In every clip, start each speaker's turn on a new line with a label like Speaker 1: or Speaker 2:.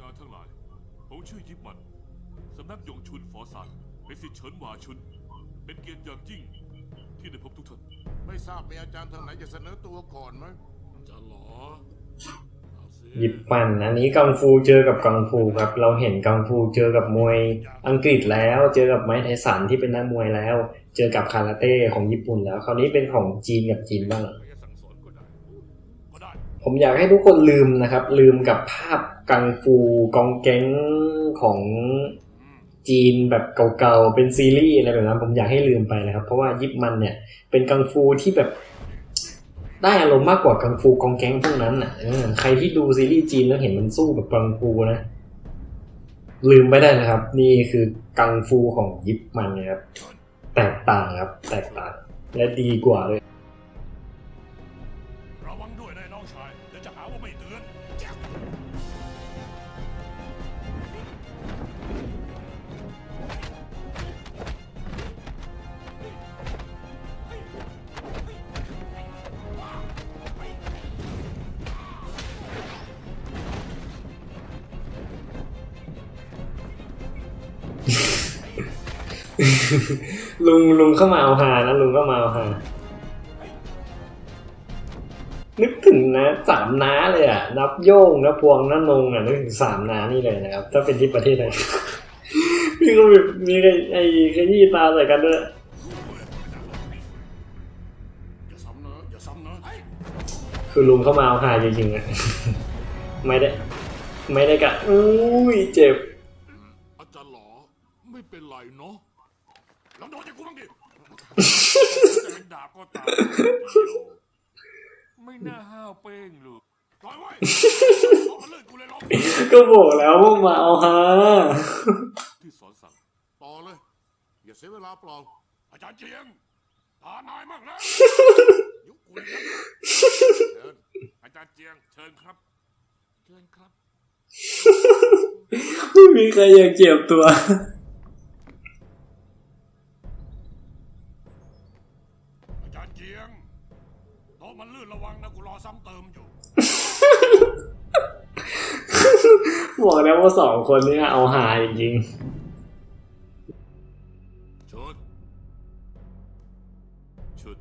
Speaker 1: จารย์ทั้งหลาย ผมชื่อยิปมัน สำนักยงชุนฝอซานเป็นสิทธิ์เฉินหวาชุน เป็นเกียรติอย่างยิ่งที่ได้พบทุกท่าน
Speaker 2: ไม่ทราบมีอาจารย์ทางไหนจะเสนอตัวก่อนไหม
Speaker 1: จะหรอเอาสิ
Speaker 3: หยิบปั่นอันนี้กังฟูเจอกับกังฟูครับ เราเห็นกังฟูเจอกับมวยอังกฤษแล้ว เจอกับไม้ไทสันที่เป็นนักมวยแล้ว เจอกับคาราเต้ของญี่ปุ่นแล้ว คราวนี้เป็นของจีนกับจีนบ้าง ผมอยากให้ทุกคนลืมนะครับ ลืมกับภาพกังฟูกองแก๊งของจีนแบบเก่าๆ เป็นซีรีส์อะไรแบบนั้น ผมอยากให้ลืมไปนะครับ เพราะว่ายิปมันเนี่ย เป็นกังฟูที่แบบได้อารมณ์มากกว่ากังฟูกองแก๊งพวกนั้นอะใครที่ดูซีรีส์จีนแล้วเห็นมันสู้แบบกังฟูนะ ลืมไปได้นะครับ นี่คือกังฟูของยิปมันนะครับ แตกต่างครับ แตกต่าง และดีกว่าเลย
Speaker 1: ระวังด้วยนะน้องชาย เดี๋ยวจะหาว่าไม่เตือน
Speaker 3: ลุงลุงเข้ามาเอาหานะลุงเข้ามาเอาหา นึกถึงนะสามน้าเลยอะ นับโย่งนับพวงนับนงอะนึกถึงสามน้านี่เลยนะครับ ถ้าเป็นที่ประเทศไทยพี่ก็มีมีไอ้ไอ้ขยี้ตาใส่กันด้วย
Speaker 2: อย่าซ้ำเนอะอย่าซ้ำเนอะ
Speaker 3: คือลุงเข้ามาเอาหาจริงๆอะไม่ได้ ไม่ได้กะอุ้ยเจ็บ
Speaker 1: อาจารย์หรอไม่เป็นไรเนาะลองโดนจากกูบ้างดิจะเป็นดาบก็ตาม ไม่น่าห้าวเป้งเลยปล่อยไว้เอามาเลื่อนกูเลยลอง
Speaker 3: ก็บอกแล้วว่ามาเอาหา
Speaker 1: ที่สอนสั่ง
Speaker 2: ต่อเลย อย่าเสียเวลาเปล่า
Speaker 1: อาจารย์เจียงตานายมากนะ
Speaker 2: ยุคกูเลยนะ
Speaker 1: เชิญอาจารย์เจียงเชิญครับ เชิญครับ
Speaker 3: ไม่มีใครอยากเจ็บตัว
Speaker 1: อาจารย์เจียง โต๊ะมันลื่นระวังนะกูรอซ้ำเติมอยู่
Speaker 3: บอกแล้วว่าสองคนนี้เอาหาจริง
Speaker 1: ชุด ชุด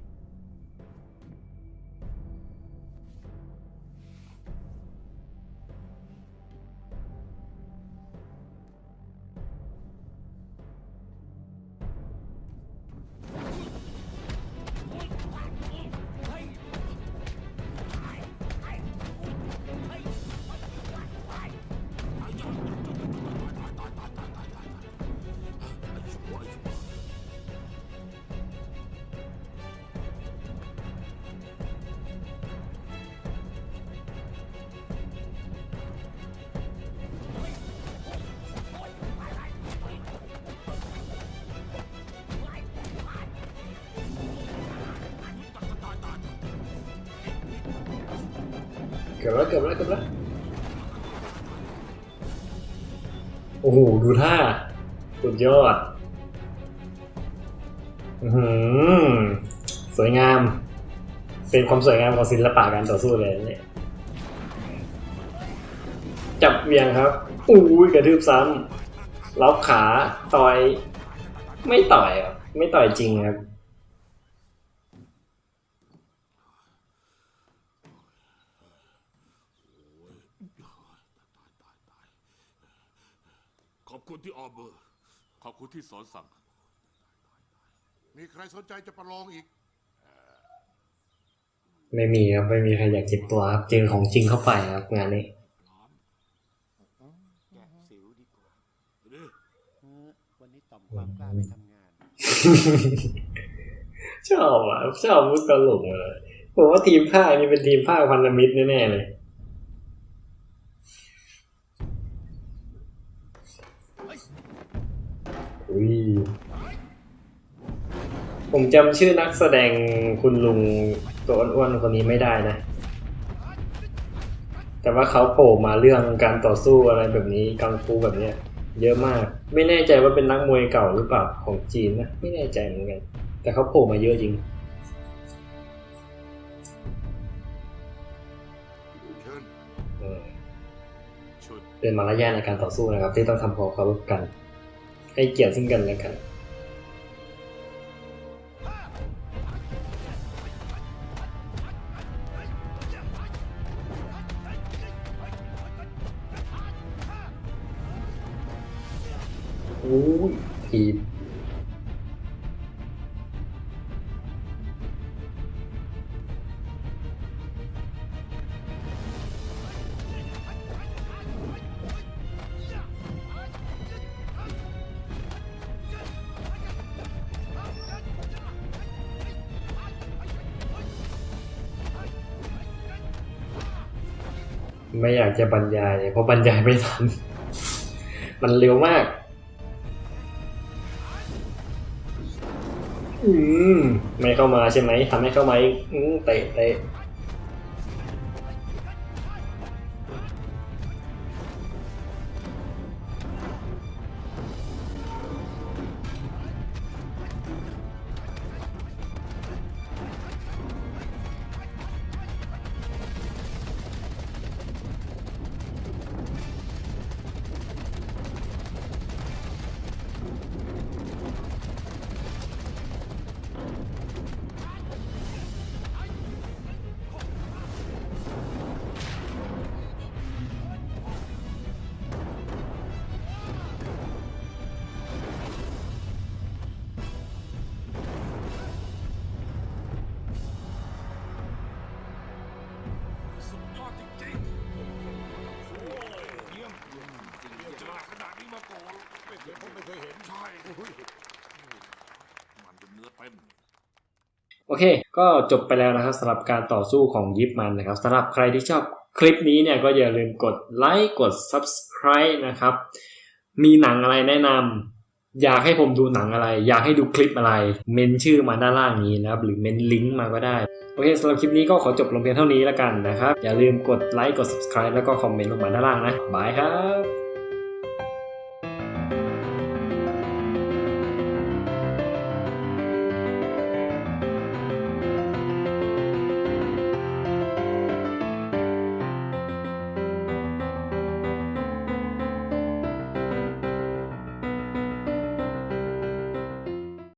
Speaker 3: เกือบแล้วเกือบแล้วเกือบแล้วโอ้โหดูท่าสุดยอด อือหือสวยงาม เป็นความสวยงามของศิลปะการต่อสู้เลยเนี่ยจับเวียงครับอุ้ยกระทืบซ้ำล็อกขา ต่อย ไม่ต่อยอะไม่ต่อยจริงครับ
Speaker 1: ขอบคุณที่ออเบอร์ขอบคุณที่สอนสั่ง
Speaker 2: มีใครสนใจจะประลองอีก
Speaker 3: ไม่มีครับไม่มีใครอยากเจ็บตัวครับเจอของจริงเข้าไปครับงานนี้
Speaker 4: แกะสิวดีกว่า
Speaker 1: ดิ
Speaker 4: เออวันนี้ต่อมความกล้าไปทำงาน
Speaker 3: ชอบอะชอบมุกตลกเลยผมว่าทีมภาคนี่เป็นทีมภาคพันธมิตรแน่ๆเลย อุ้ยผมจำชื่อนักแสดงคุณลุงตัวอ้วนๆคนนี้ไม่ได้นะ แต่ว่าเขาโผล่มาเรื่องการต่อสู้อะไรแบบนี้กังฟูแบบเนี้ย เยอะมาก ไม่แน่ใจว่าเป็นนักมวยเก่าหรือเปล่าของจีนนะ ไม่แน่ใจเหมือนกัน แต่เขาโผล่มาเยอะจริง
Speaker 2: เป็
Speaker 3: นมารยาทในการต่อสู้นะครับ ที่ต้องทำความเคารพกัน ให้เกียรติซึ่งกันและกันโอ้ยที ไม่อยากจะบรรยายเพราะบรรยายไม่ทัน มันเร็วมาก อืม ไม่เข้ามาใช่ไหมทำให้เข้ามาอีกอืมเตะเตะ
Speaker 1: ไม่เคยผมไม่เคยเห็นใช่มันเป็นเนื้อเต้น
Speaker 3: โอเค ก็จบไปแล้วนะครับสำหรับการต่อสู้ของยิปมันนะครับสำหรับใครที่ชอบคลิปนี้เนี่ยก็อย่าลืมกดไลค์กด subscribe นะครับ มีหนังอะไรแนะนำอยากให้ผมดูหนังอะไร อยากให้ดูคลิปอะไร เมนชื่อมาด้านล่างนี้นะครับ หรือเมนลิงก์มาก็ได้ โอเคสำหรับคลิปนี้ก็ขอจบลงเพียงเท่านี้แล้วกันนะครับ อย่าลืมกดไลค์กด subscribe แล้วก็คอมเมนต์ลงมาด้านล่างนะบายครับ